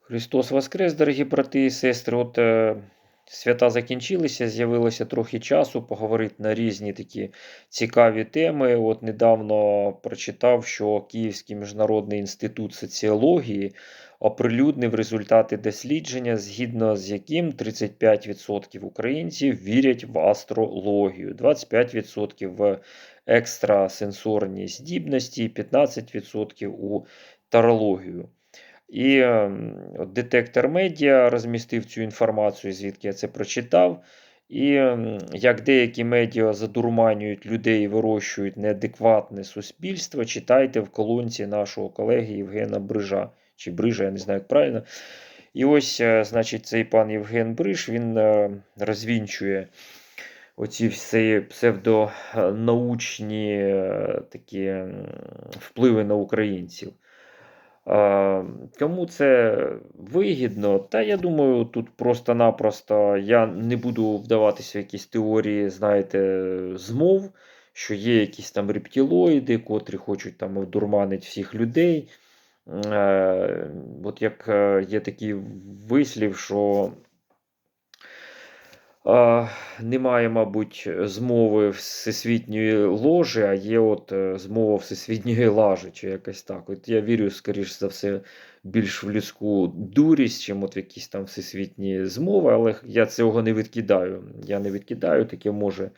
Христос Воскрес, дорогі брати і сестри. От е, свята закінчилися, з'явилося трохи часу поговорити на різні такі цікаві теми. От недавно прочитав, що Київський міжнародний інститут соціології оприлюднив результати дослідження, згідно з яким 35% українців вірять в астрологію, 25% в екстрасенсорні здібності, 15% у тарологію. І ем, от детектор медіа розмістив цю інформацію, звідки я це прочитав. І ем, як деякі медіа задурманюють людей і вирощують неадекватне суспільство, читайте в колонці нашого колеги Євгена Брижа. Чи Брижа, я не знаю, як правильно. І ось, е, значить, цей пан Євген Бриж він е, розвінчує оці всі псевдонаучні е, такі впливи на українців. А, Кому це вигідно? Та я думаю, тут просто-напросто я не буду вдаватися в якісь теорії, знаєте, змов, що є якісь там рептилоїди, котрі хочуть там одурманити всіх людей. Е, От як е, є такий вислів, що а, Немає, мабуть, змови всесвітньої ложі, а є от е, змова всесвітньої лажі, чи якось так. От я вірю, скоріш за все, більш в людську дурість, чим от в якісь там всесвітні змови, але я цього не відкидаю. Я не відкидаю, таке може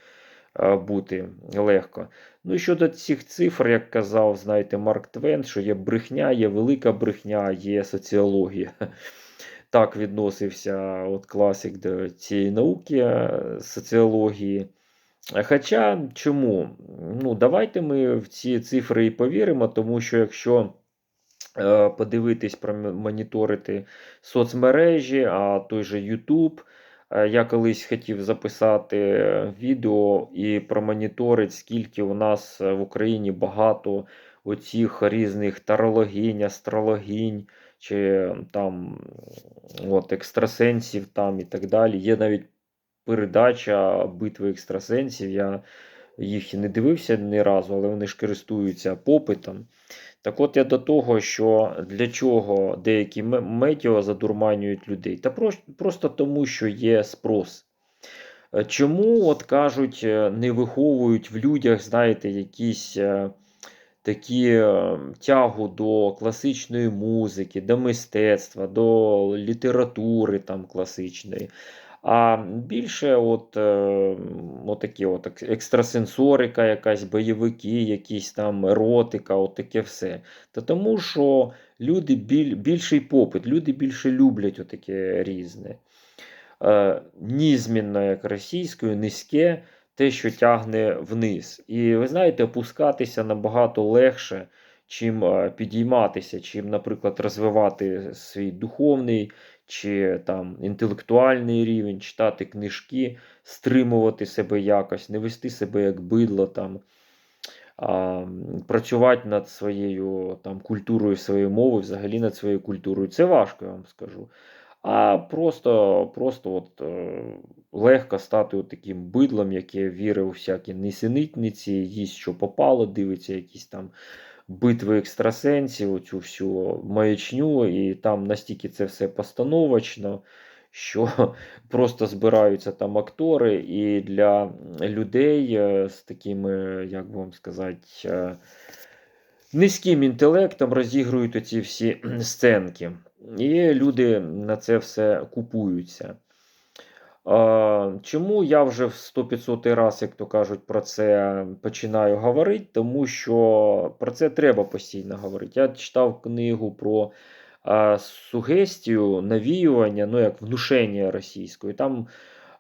а, бути легко. Ну і щодо цих цифр, як казав, знаєте, Марк Твен, що є брехня, є велика брехня, є соціологія так відносився от класик до цієї науки е, соціології. Хоча чому? Ну, Давайте ми в ці цифри і повіримо, тому що якщо е, подивитись, промоніторити соцмережі, а той же YouTube, е, я колись хотів записати відео і промоніторити, скільки у нас в Україні багато оцих різних тарологінь, астрологінь чи там от, екстрасенсів там і так далі. Є навіть передача битви екстрасенсів. Я їх не дивився ні разу, але вони ж користуються попитом. Так от я до того, що для чого деякі медіа задурманюють людей? Та просто тому, що є спрос. Чому, от кажуть, не виховують в людях, знаєте, якісь е, такі е, тягу до класичної музики, до мистецтва, до літератури там класичної. А більше от, е, от такі от екстрасенсорика, якась бойовики, якісь там еротика, от таке все. Та тому що люди біль, більший попит, люди більше люблять отаке різне. Е, Нізмінно, як російською, низьке те, що тягне вниз. І ви знаєте, опускатися набагато легше, чим е, підійматися, чим, наприклад, розвивати свій духовний чи там інтелектуальний рівень, читати книжки, стримувати себе якось, не вести себе як бидло там. Працювати над своєю там, культурою своєї мови, взагалі над своєю культурою. Це важко, я вам скажу а просто просто от, е, легко стати от таким бидлом, яке вірить у всякі несенітниці, їсть, що попало, дивиться якісь там битви екстрасенсів, оцю всю маячню, і там настільки це все постановочно. Що просто збираються там актори, і для людей е, з такими, як вам сказати, е, низьким інтелектом розігрують оці всі сценки. І люди на це все купуються. Чому я вже в 100-500 раз, як то кажуть, про це починаю говорити? Тому що про це треба постійно говорити. Я читав книгу про сугестію, навіювання, ну як внушення російської. Там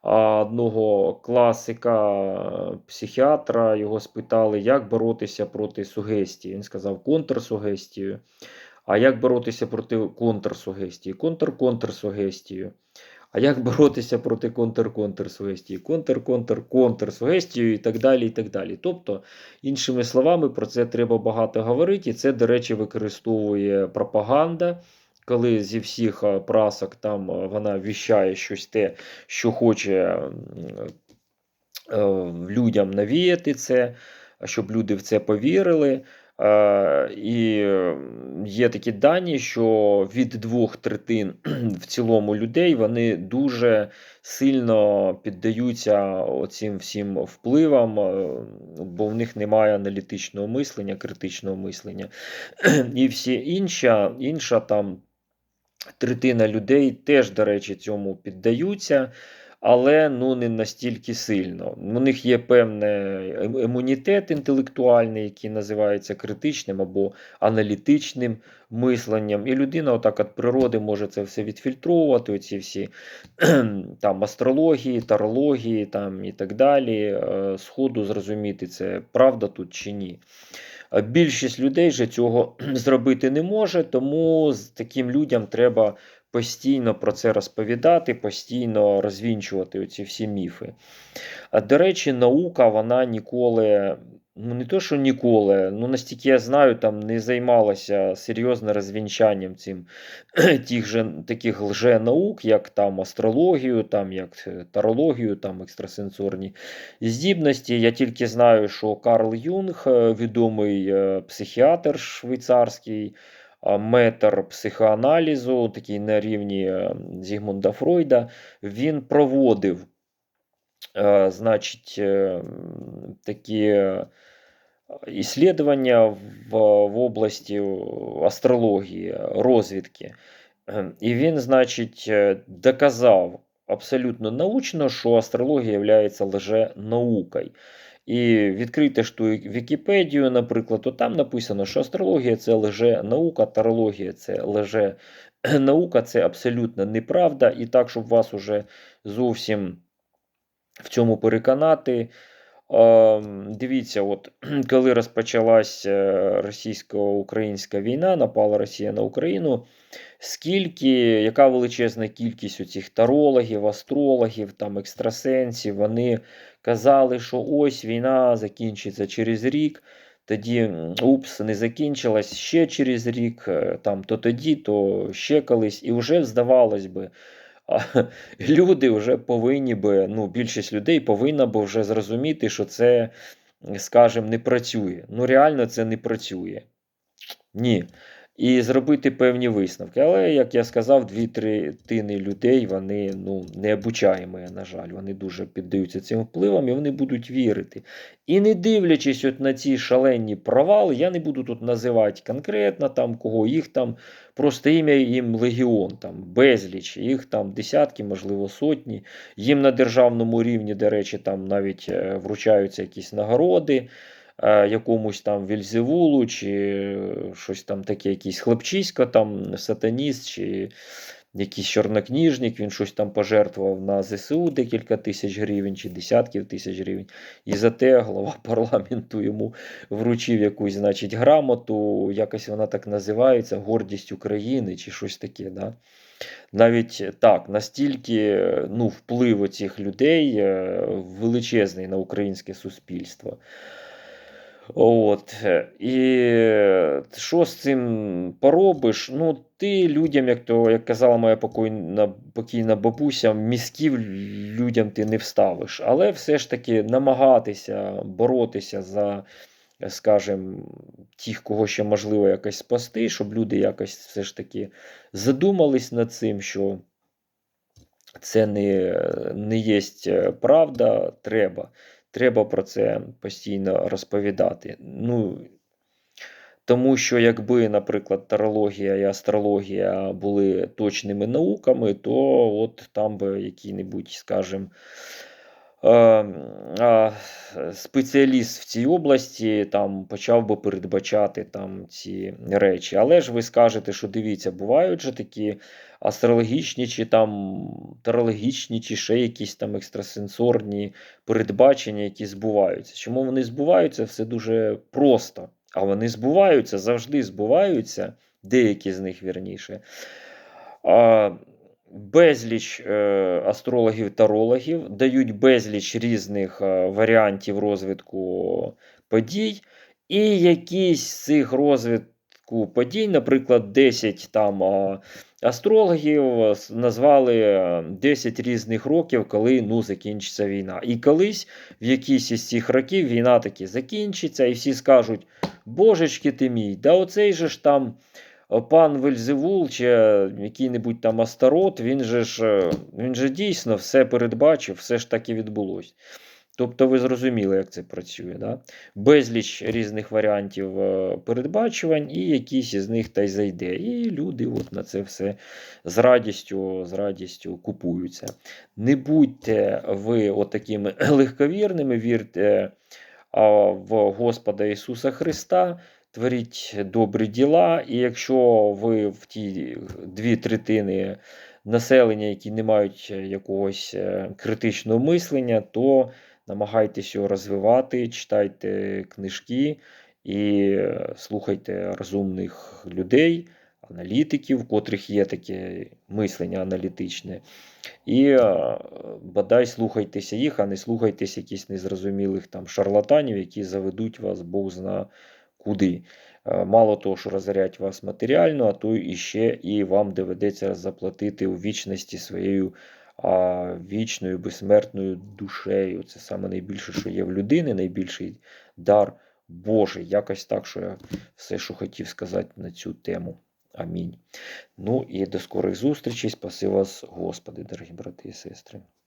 одного класика, психіатра його спитали, як боротися проти сугестії. Він сказав контрсугестію. А як боротися проти контрсугестії? Контр-контрсугестію. А як боротися проти контр-контрсугестії? Контр-контр-контрсугестію і так далі. і так далі. Тобто, іншими словами, про це треба багато говорити. І це, до речі, використовує пропаганда. Коли зі всіх прасок там вона віщає щось те, що хоче людям навіяти це, щоб люди в це повірили. Е, І є такі дані, що від двох третин в цілому людей вони дуже сильно піддаються оцим всім впливам, е, бо в них немає аналітичного мислення, критичного мислення. І всі інша, інша там третина людей теж, до речі, цьому піддаються, але ну, не настільки сильно. У них є певний ем- імунітет інтелектуальний, який називається критичним або аналітичним мисленням. І людина, отак від природи, може це все відфільтровувати, оці всі там астрології, тарології там, і так далі. е, Сходу зрозуміти, це правда тут чи ні. А Більшість людей же цього зробити не може, тому з таким людям треба постійно про це розповідати, постійно розвінчувати оці всі міфи. А, До речі, наука вона ніколи, ну не то, що ніколи, ну настільки я знаю, там не займалася серйозно розвінчанням цим тих же таких лженаук, як там астрологію, там як тарологію, там екстрасенсорні здібності. Я тільки знаю, що Карл Юнг, е, відомий е, психіатр швейцарський, метр психоаналізу, такий на рівні е, Зігмунда Фройда, він проводив, е, значить, е, такі іслідування в, в області астрології, розвідки. Ем, І він, значить, доказав абсолютно научно, що астрологія є лженаукою. І відкрийте ж ту Вікіпедію, наприклад, то там написано, що астрологія це лже-наука, тарологія це лже-наука, це абсолютно неправда. І так, щоб вас уже зовсім в цьому переконати. Ем, Дивіться, от коли розпочалась е, російсько-українська війна, напала Росія на Україну. Скільки, яка величезна кількість оцих тарологів, астрологів, там, екстрасенсів, вони казали, що ось війна закінчиться через рік, тоді упс, не закінчилась ще через рік, е, там, то тоді, то ще колись. І вже здавалось би, люди вже повинні би, ну, більшість людей повинна би вже зрозуміти, що це, скажімо, не працює. Ну, реально це не працює. Ні. І зробити певні висновки. Але, як я сказав, дві третини людей вони ну, не обучаємо, на жаль. Вони дуже піддаються цим впливам і вони будуть вірити. І не дивлячись от на ці шалені провали, я не буду тут називати конкретно там кого, їх там просто ім'я їм легіон, там безліч, їх там десятки, можливо, сотні. Їм на державному рівні, до речі, там навіть е, вручаються якісь нагороди якомусь там Вільзевулу, чи щось там таке, якийсь хлопчисько, там сатаніст, чи якийсь чорнокніжник, він щось там пожертвував на ЗСУ декілька тисяч гривень, чи десятків тисяч гривень. І за те голова парламенту йому вручив якусь, значить, грамоту, якось вона так називається, гордість України, чи щось таке. Да? Навіть так, настільки ну, вплив цих людей е, величезний на українське суспільство. От. І що з цим поробиш? Ну, ти людям, як то, як казала моя покойна, покійна бабуся, мізків людям ти не вставиш. Але все ж таки намагатися боротися за, скажімо, тих, кого ще можливо якось спасти, щоб люди якось все ж таки задумались над цим, що це не, не є правда, треба. Треба про це постійно розповідати. Ну, Тому що, якби, наприклад, тарологія і астрологія були точними науками, то от там би який-небудь, скажімо, спеціаліст в цій області там почав би передбачати там ці речі. Але ж ви скажете, що дивіться, бувають же такі астрологічні, чи там тарологічні, чи ще якісь там екстрасенсорні передбачення, які збуваються. Чому вони збуваються? Все дуже просто. А вони збуваються, завжди збуваються, деякі з них вірніше. Безліч е, астрологів-тарологів дають безліч різних е, варіантів розвитку подій, і якісь з цих розвитку подій. Наприклад, 10 там а, астрологів назвали е, 10 різних років, коли ну, закінчиться війна. І колись в якійсь із цих років війна таки закінчиться, і всі скажуть: Божечки ти мій, да оцей же ж там. Пан Вельзевул чи е, який-небудь там Астарот, він же ж е, він же дійсно все передбачив, все ж так і відбулось. Тобто ви зрозуміли, як це працює. Да? Безліч різних варіантів е, передбачувань, і якийсь із них та й зайде. І люди от на це все з радістю, з радістю купуються. Не будьте ви отакими легковірними, вірте в Господа Ісуса Христа. Творіть добрі діла, і якщо ви в ті дві третини населення, які не мають е, якогось е, критичного мислення, то намагайтесь його розвивати, читайте книжки і е, слухайте розумних людей, аналітиків, в котрих є таке мислення аналітичне. І бодай слухайтеся їх, а не слухайтеся якісь незрозумілих там шарлатанів, які заведуть вас Бог зна куди. Е, Мало того, що розорять вас матеріально, а то і ще і вам доведеться заплатити у вічності своєю а, вічною безсмертною душею. Це саме найбільше, що є в людини, найбільший дар Божий. Якось так, що я все, що хотів сказати на цю тему. Амінь. Ну і до скорих зустрічей. Спаси вас, Господи, дорогі брати і сестри.